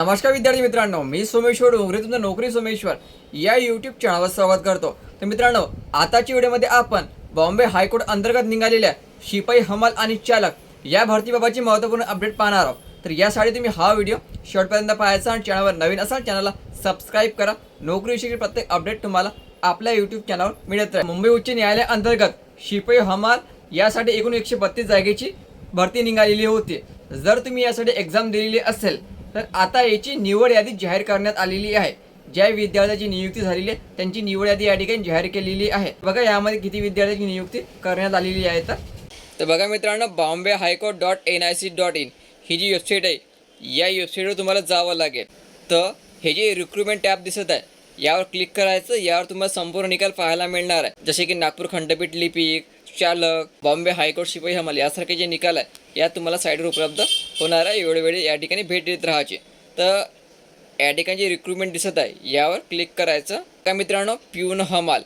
नमस्कार विद्यार्थी मित्रांनो मी सोमेश्वर डोंगरे तुमचं नोकरी सोमेश्वर या यूट्यूब चॅनलवर स्वागत करतो. तर मित्रांनो आताच्या व्हिडिओमध्ये आपण बॉम्बे हायकोर्ट अंतर्गत निघालेल्या शिपाई हमाल आणि चालक या भरतीबाबतची महत्त्वपूर्ण अपडेट पाहणार आहोत. तर यासाठी तुम्ही हा व्हिडिओ शेवटपर्यंत पाहायचा आणि चॅनलवर नवीन असाल चॅनलला सबस्क्राईब करा. नोकरीविषयी प्रत्येक अपडेट तुम्हाला आपल्या यूट्यूब चॅनलवर मिळत राहील. मुंबई उच्च न्यायालय अंतर्गत शिपाई हमाल यासाठी एकूण एकशे बत्तीस जागेची भरती निघालेली होती. जर तुम्ही यासाठी एक्झाम दिलेली असेल तर आता याची निवड यादी जाहीर करण्यात आलेली आहे. ज्या विद्यार्थ्याची नियुक्ती झालेली आहे त्यांची निवड यादी या ठिकाणी जाहीर केलेली आहे. बघा यामध्ये किती विद्यार्थ्याची नियुक्ती करण्यात आलेली आहे तर. तर बघा मित्रांनो Bombay high court dot N I C dot in ही जी वेबसाईट आहे या वेबसाईटवर तुम्हाला जावं लागेल. तर हे जे रिक्रुटमेंट टॅब दिसत आहे यावर क्लिक करायचं यावर तुम्हाला संपूर्ण निकाल पाहायला मिळणार आहे. जसे की नागपूर खंडपीठ लिपिक चालक बॉम्बे हायकोर्ट शिपाई हमाल यासारखे जे निकाल आहे या तुम्हाला साईडवर उपलब्ध होणार आहे. वेळोवेळी या ठिकाणी भेट देत राहायची. तर या ठिकाणी जे रिक्रुटमेंट दिसत आहे. यावर क्लिक करायचं. का मित्रांनो? प्यून हमाल.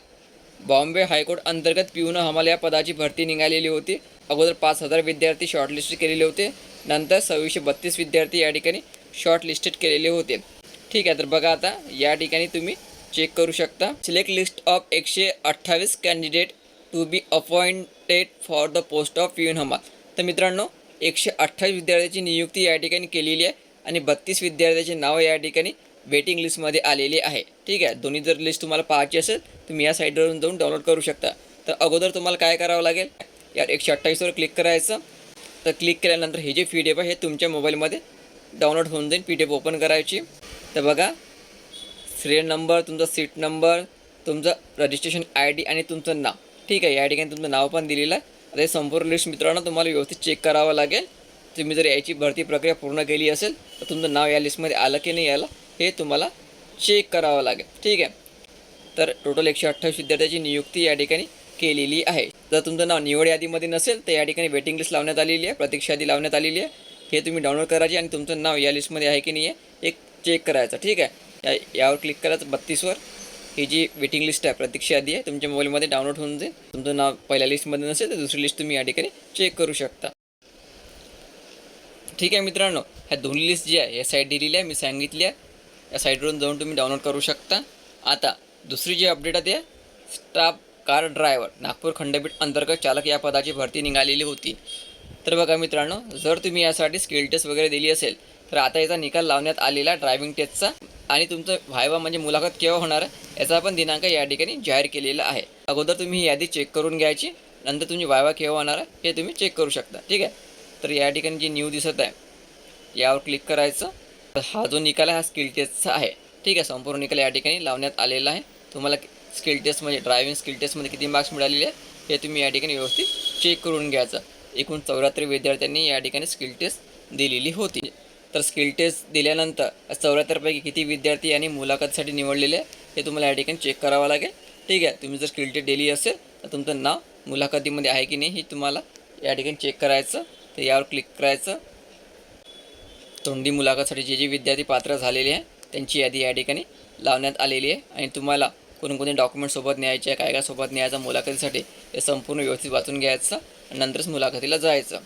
बॉम्बे हायकोर्ट अंतर्गत पिऊन हमाल या पदाची भरती निघालेली होती. अगोदर पाच हजार विद्यार्थी शॉर्टलिस्टेड केलेले होते. नंतर सव्वीसशे बत्तीस विद्यार्थी या ठिकाणी शॉर्टलिस्टेड केलेले होते. ठीक आहे तर बघा आता या ठिकाणी तुम्ही चेक करू शकता. सिलेक्ट लिस्ट ऑफ एकशे अठ्ठावीस candidate to be appointed for the post of पिऊन हमाल. तर मित्रांनो एकशे अठ्ठावीस विद्यार्थ्याची नियुक्ती या ठिकाणी केलेली आहे आणि बत्तीस विद्यार्थ्याची नावं या ठिकाणी वेटिंग लिस्टमध्ये आलेली आहे. ठीक आहे? दोन्ही जर लिस्ट तुम्हाला पाहायची असेल तुम्ही या साईडवरून जाऊन डाउनलोड करू शकता. तर अगोदर तुम्हाला काय करावं लागेल? यार एकशे अठ्ठावीसवर क्लिक करायचं. तर क्लिक केल्यानंतर हे जे पी डी एफ आहे हे तुमच्या मोबाईलमध्ये डाउनलोड होऊन जाईल पी डी एफ ओपन करायची. तर बघा सिरियल नंबर तुमचा सीट नंबर तुमचं रजिस्ट्रेशन आय डी आणि तुमचं नाव. ठीक आहे? या ठिकाणी तुमचं नाव पण दिलेलं आहे. आता हे संपूर्ण लिस्ट मित्रांनो तुम्हाला व्यवस्थित चेक करावं लागेल. तुम्ही जर याची भरती प्रक्रिया पूर्ण केली असेल तर तुमचं नाव या लिस्टमध्ये आलं की नाही आलं हे तुम्हाला चेक करावं लागेल. ठीक आहे? तर टोटल एकशे अठ्ठावीस विद्यार्थ्याची नियुक्ती या ठिकाणी केलेली आहे. जर तुमचं नाव निवड यादीमध्ये नसेल तर या ठिकाणी वेटिंग लिस्ट लावण्यात आलेली आहे प्रतीक्षा यादी लावण्यात आलेली आहे. हे तुम्ही डाउनलोड करायचे आणि तुमचं नाव या लिस्टमध्ये आहे की नाही आहे एक चेक करायचं. ठीक आहे? या यावर क्लिक करायचं बत्तीसवर ही जी वेटिंग लिस्ट आहे प्रतीक्षा यादी आहे तुमच्या मोबाईलमध्ये डाउनलोड होऊन जाईल. तुमचं नाव पहिल्या लिस्टमध्ये नसेल तर दुसरी लिस्ट तुम्ही या ठिकाणी चेक करू शकता. ठीक आहे मित्रांनो ह्या दोन्ही लिस्ट जी आहे या साईड दिलेली आहे मी सांगितली आहे या साईडवरून जाऊन तुम्ही डाउनलोड करू शकता. आता दुसरी जी अपडेट आहे ते स्टाफ कार ड्रायव्हर नागपूर खंडपीठ अंतर्गत चालक या पदाची भरती निघालेली होती. तर बघा मित्रांनो जर तुम्ही यासाठी स्किल टेस्ट वगैरे दिली असेल तर आता याचा निकाल लावण्यात आलेला ड्रायव्हिंग टेस्टचा आणि तुमचं व्हायवा म्हणजे मुलाखत केव्हा होणार आहे याचा पण दिनांक या ठिकाणी जाहीर केलेला आहे. अगोदर तुम्ही ही यादी चेक करून घ्यायची नंतर तुमची व्हायवा केव्हा होणार आहे हे तुम्ही चेक करू शकता ठीक आहे? तर या ठिकाणी जी न्यू दिसत आहे यावर क्लिक करायचं. तर हा जो निकाल आहे हा स्किल टेस्टचा आहे ठीक आहे? संपूर्ण निकाल या ठिकाणी लावण्यात आलेला आहे. तुम्हाला स्किल टेस्टमध्ये म्हणजे ड्रायव्हिंग स्किल टेस्टमध्ये किती मार्क्स मिळालेले आहे हे तुम्ही या ठिकाणी व्यवस्थित चेक करून घ्यायचं. एकूण चौऱ्याहत्तर विद्यार्थ्यांनी या ठिकाणी स्किल टेस्ट दिलेली होती. तर स्किल टेस्ट दिल्यानंतर चौऱ्याहत्तरपैकी किती विद्यार्थी यांनी मुलाखतीसाठी निवडलेले आहे हे तुम्हाला या ठिकाणी चेक करावं लागेल. ठीक आहे तुम्ही जर स्किल टेस्ट दिली असेल तर तुमचं नाव मुलाखतीमध्ये आहे की नाही हे तुम्हाला या ठिकाणी चेक करायचं. तर यावर क्लिक करायचं. तोंडी मुलाखतीसाठी जे जे विद्यार्थी पात्र झालेले आहे त्यांची यादी या ठिकाणी लावण्यात आलेली आहे. आणि तुम्हाला कोणकोणते डॉक्युमेंट सोबत न्यायचे आहे काय काय सोबत न्यायचं मुलाखतीसाठी हे संपूर्ण व्यवस्थित वाचून घ्यायचं आणि नंतरच मुलाखतीला जायचं.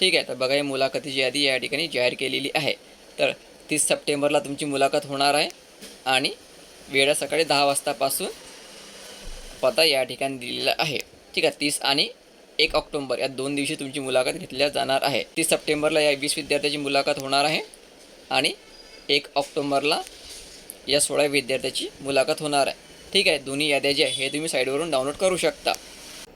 ठीक आहे. तर बघा ही मुलाखतीची यादी या ठिकाणी जाहीर केलेली आहे. तर तीस सप्टेंबरला तुमची मुलाखत होणार आहे आणि वेळा सकाळी दहा वाजतापासून पता या ठिकाणी दिलेला आहे. ठीक आहे तीस आणि एक ऑक्टोंबर या दोन दिवशी तुमची मुलाखत घेतल्या जाणार आहे. तीस सप्टेंबरला या वीस विद्यार्थ्याची मुलाखत होणार आहे आणि एक ऑक्टोंबरला या सोळा विद्यार्थ्याची मुलाखत होणार आहे. ठीक आहे दोन्ही याद्या ज्या आहे हे तुम्ही साईडवरून डाउनलोड करू शकता.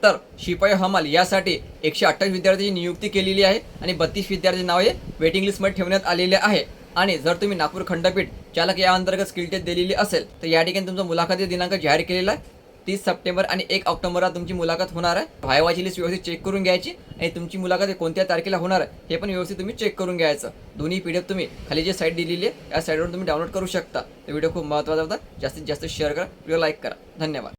तर शिपाई हमाल यासाठी एकशे अठ्ठावीस विद्यार्थ्यांची नियुक्ती केलेली आहे आणि बत्तीस विद्यार्थी नावे वेटिंग लिस्टमध्ये ठेवण्यात आलेले आहे. आणि जर तुम्ही नागपूर खंडपीठ चालक या अंतर्गत स्किल टेस्ट दिलेली असेल तर या ठिकाणी तुमचा मुलाखती दिनांक जाहीर केलेला आहे. तीस सप्टेंबर आणि एक ऑक्टोबरला तुमची मुलाखत होणार आहे. भायवाची लिस्ट व्यवस्थित चेक करून घ्यायची आणि तुमची मुलाखत कोणत्या तारखेला होणार आहे हे पण व्यवस्थित तुम्ही चेक करून घ्यायचं. दोन्ही पी डी एफ तुम्ही खाली जे साईट दिलेली आहे या साईटवर तुम्ही डाउनलोड करू शकता. तर व्हिडिओ खूप महत्त्वाचा होता. जास्तीत जास्त शेअर करा व्हिडिओ लाईक करा. धन्यवाद.